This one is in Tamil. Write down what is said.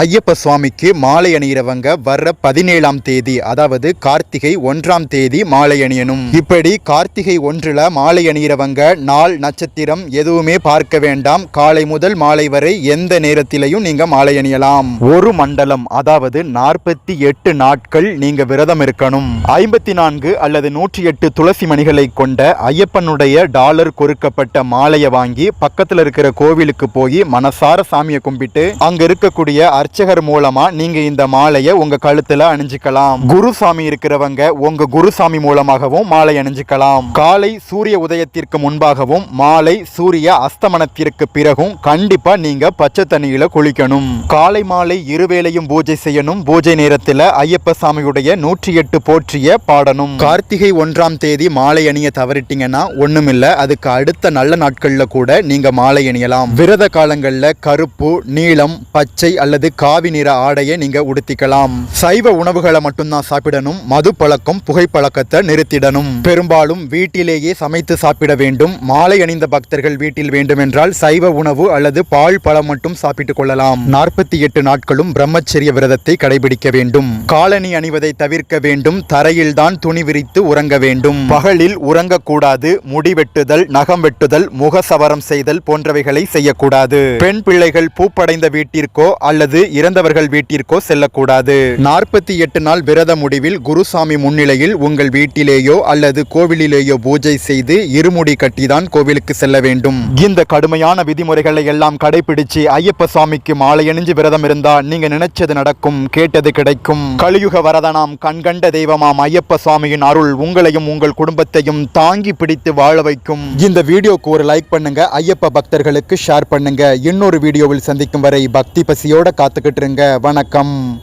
ஐயப்ப சுவாமிக்கு மாலை அணியிறவங்க வர்ற பதினேழாம் தேதி அதாவது கார்த்திகை ஒன்றாம் தேதி மாலை அணியணும். இப்படி கார்த்திகை ஒன்றுல மாலை அணியிறவங்க நாள் நட்சத்திரம் எதுவுமே பார்க்க வேண்டாம். காலை முதல் மாலை வரை எந்த நேரத்திலையும் நீங்க மாலை அணியலாம். ஒரு மண்டலம் அதாவது நாற்பத்தி எட்டு நாட்கள் நீங்க விரதம் இருக்கணும். ஐம்பத்தி நான்கு அல்லது நூற்றி எட்டு துளசி மணிகளை கொண்ட ஐயப்பனுடைய டாலர் கொறுக்கப்பட்ட மாலையை வாங்கி பக்கத்தில் இருக்கிற கோவிலுக்கு போய் மனசார சாமியை கும்பிட்டு அங்க இருக்கக்கூடிய அர்ச்சகர் மூலமா நீங்க இந்த மாலையை உங்க கழுத்துல அணிஞ்சுக்கலாம். குருசாமி இருக்கிறவங்க உங்க குருசாமி மூலமாகவும் மாலை அணிஞ்சுக்கலாம். காலை சூரிய உதயத்திற்கு முன்பாகவும் மாலை சூரிய அஸ்தமனத்திற்கு பிறகும் கண்டிப்பா நீங்க பச்சை தண்ணியில குளிக்கணும். காலை மாலை இருவேளையும் பூஜை செய்யணும். பூஜை நேரத்துல ஐயப்ப சாமியுடைய நூற்றி எட்டு போற்றிய பாடணும். கார்த்திகை ஒன்றாம் தேதி மாலை அணிய தவறிட்டீங்கன்னா ஒண்ணுமில்ல அதுக்கு அடுத்த நல்ல நாட்கள்ல கூட நீங்க மாலை அணியலாம். விரத காலங்கள்ல கருப்பு நீலம் பச்சை அல்லது காவி நிற ஆடையை நீங்க உடுத்திக்கலாம். சைவ உணவுகளை மட்டும்தான் சாப்பிடணும். மது பழக்கம் புகைப்பழக்கத்தை நிறுத்திடணும். பெரும்பாலும் வீட்டிலேயே சமைத்து சாப்பிட வேண்டும். மாலை அணிந்த பக்தர்கள் வீட்டில் வேண்டுமென்றால் சைவ உணவு அல்லது பால் பழம் மட்டும் சாப்பிட்டுக் கொள்ளலாம். நாற்பத்தி எட்டு நாட்களும் பிரம்மச்சரிய விரதத்தை கடைபிடிக்க வேண்டும். காலனி அணிவதை தவிர்க்க வேண்டும். தரையில்தான் துணி விரித்து உறங்க வேண்டும். பகலில் உறங்கக்கூடாது. முடி வெட்டுதல் நகம் வெட்டுதல் முகசவரம் செய்தல் போன்றவைகளை செய்யக்கூடாது. பெண் பிள்ளைகள் பூப்படைந்த வீட்டிற்கோ அல்லது இறந்தவர்கள் வீட்டிற்கோ செல்லக்கூடாது. நாற்பத்தி எட்டு நாள் விரத முடிவில் குருசாமி முன்னிலையில் உங்கள் வீட்டிலேயோ அல்லது கோவிலிலேயோ பூஜை செய்து இருமுடி கட்டிதான் கோவிலுக்கு செல்ல வேண்டும். இந்த கடுமையான விதிமுறைகளை எல்லாம் கடைபிடிச்சு ஐயப்ப சுவாமிக்கு மாலை அணிஞ்சு விரதம் இருந்தா நீங்க நினைச்சது நடக்கும் கேட்டது கிடைக்கும். கலியுக வரதனாம் கண்கண்ட தெய்வமாம் ஐயப்ப சுவாமியின் அருள் உங்களையும் உங்கள் குடும்பத்தையும் தாங்கி பிடித்து வாழ வைக்கும். இந்த வீடியோக்கு ஒரு லைக் பண்ணுங்க ஐயப்ப பக்தர்களுக்கு ஷேர் பண்ணுங்க. இன்னொரு வீடியோவில் சந்திக்கும் வரை பக்தி பசியோட பார்த்துக்கிட்டு இருங்க. வணக்கம்.